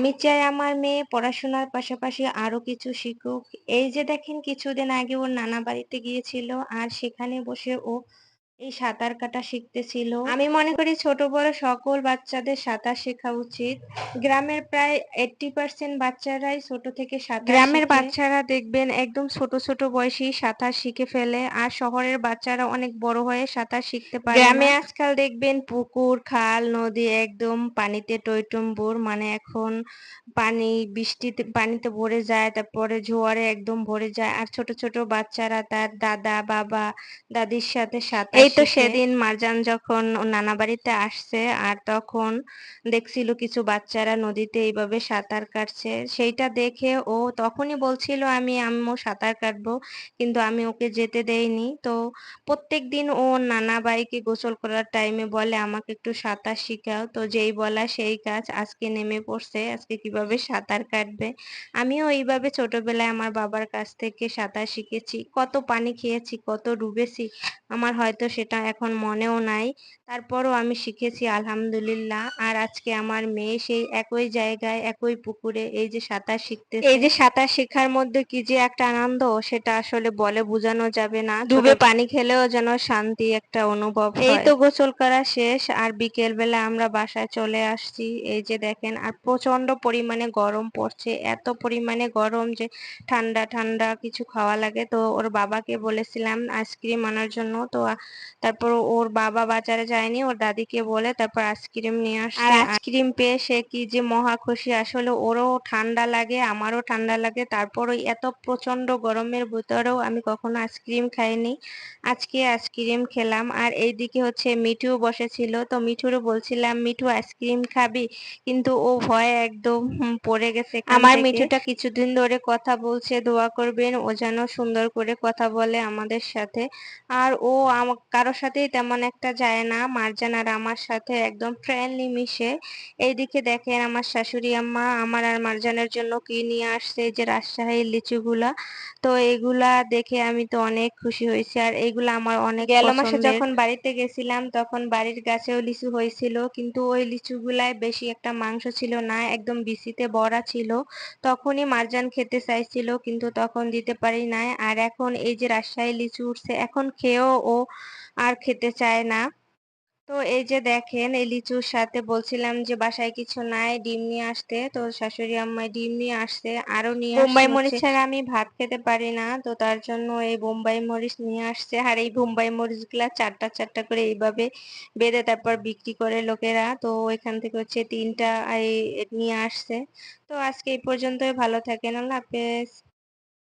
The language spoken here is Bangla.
আমি চাই আমার মেয়ে পড়াশোনার পাশাপাশি আরও কিছু শিখুক। এই যে দেখেন, কিছুদিন আগে ওর নানা বাড়িতে গিয়েছিল আর সেখানে বসে ও এই সাঁতার কাটা শিখতেছিল। আমি মনে করি ছোট বড় সকল বাচ্চাদের সাঁতার শেখা উচিত। গ্রামের প্রায় এইট্টি পার্সেন্ট বাচ্চারাই ছোট থেকে সাঁতার গ্রামের বাচ্চারা দেখবেন একদম ছোট ছোট বয়সেই সাঁতার শিখে ফেলে আর শহরের বাচ্চারা অনেক বড় হয়ে সাঁতার শিখতে পারে গ্রামে আজকাল দেখবেন পুকুর খাল নদী একদম পানিতে টইটম্বুর মানে এখন পানি বৃষ্টিতে পানিতে ভরে যায় তারপরে জোয়ারে একদম ভরে যায়। আর ছোট ছোট বাচ্চারা তার দাদা বাবা দাদির সাথে সাঁতার তো সেদিন মারজান যখন নানা বাড়িতে আসছে আর তখন দেখছিল কিছু বাচ্চারা নদীতে এইভাবে সাঁতার কাটছে সেইটা দেখে ও তখনই বলছিল আমি আম্মু সাঁতার কাটবো কিন্তু আমি ওকে যেতে দেইনি। তো প্রত্যেক দিন ও নানা বাইকে গোসল করার টাইমে বলে আমাকে একটু সাঁতার শিখাও। তো যেই বলা সেই কাজ আজকে নেমে পড়ছে আজকে কীভাবে সাঁতার কাটবে? আমিও এইভাবে ছোটবেলায় আমার বাবার কাছ থেকে সাঁতার শিখেছি কত পানি খেয়েছি কত ডুবেছি আমার হয়তো সেটা এখন মনেও নাই। তারপরও আমি শিখেছি আলহামদুলিল্লাহ। আর আজকে আমার মেয়ে সেই একই জায়গায় একই পুকুরে এই যে সাঁতার শিখতে এই যে সাঁতার শেখার মধ্যে কি যে একটা আনন্দ সেটা আসলে বলে বোঝানো যাবে না। ডুবে পানি খেলেও যেন শান্তি একটা অনুভব এই তো গোসল করা শেষ আর বিকেল বেলা আমরা বাসায় চলে আসছি। এই যে দেখেন আর প্রচণ্ড পরিমাণে গরম পড়ছে। এত পরিমাণে গরম যে ঠান্ডা ঠান্ডা কিছু খাওয়া লাগে। তো ওর বাবাকে বলেছিলাম আইসক্রিম আনার জন্য। তো তারপর ওর বাবা বাজারে যায়নি ওর দাদিকে বলে তারপর আইসক্রিম নিয়ে আসছে। আর আইসক্রিম পেয়ে সে কি যে মহা খুশি আসলে ওরও ঠান্ডা লাগে আমারও ঠান্ডা লাগে তারপর ওই এত প্রচণ্ড গরমের ভিতরেও আমি কখনো আইসক্রিম খাইনি। আজকে আইসক্রিম খেলাম আর এইদিকে হচ্ছে মিঠু বসেছিল তো মিঠুরও বলছিলাম মিঠু আইসক্রিম খাবি? কিন্তু ও ভয়ে একদম পড়ে গেছে আমার মিঠুটা কিছুদিন ধরে কথা বলছে দোয়া করবেন ও যেন সুন্দর করে কথা বলে আমাদের সাথে। আর ও কারোর সাথেই তেমন একটা যায় না। মারজান আর আমার সাথে একদম ফ্রেন্ডলি মিশে। এইদিকে দেখেন আমার শাশুড়ি আম্মা আমার আর মারজানের জন্য কি নিয়ে আসছে যে রাজশাহীর লিচুগুলা। তো এগুলা দেখে আমি তো অনেক খুশি হয়েছি। আর এগুলা আমার অনেক গেল মাসে যখন বাড়িতে গেছিলাম তখন বাড়ির গাছেও লিচু হয়েছিল। কিন্তু ওই লিচুগুলায় বেশি একটা মাংস ছিল না একদম বিচিতে বড়া ছিল। তখনই মারজান খেতে চাইছিল কিন্তু তখন দিতে পারি নাই। আর এখন এই যে রাজশাহী লিচু উঠছে এখন খেয়েও ও আর খেতে চায় না। তো এই যে দেখেন এই লিচুর সাথে বলছিলাম যে বাসায় কিছু নাই ডিম নিয়ে আসতে। তো শাশুড়ি আম্মা ডিম নিয়ে আসছে আরও নিয়ে বোম্বাই মরিচ ছাড়া আমি ভাত খেতে পারি না। তো তার জন্য এই বোম্বাই মরিচ নিয়ে আসছে। আর এই বোম্বাই মরিচগুলা চারটা চারটা করে এইভাবে বেঁধে তারপর বিক্রি করে লোকেরা। তো এখান থেকে হচ্ছে তিনটা নিয়ে আসছে। তো আজকে এই পর্যন্তই। ভালো থাকেন। আল্লাহ হাফেজ।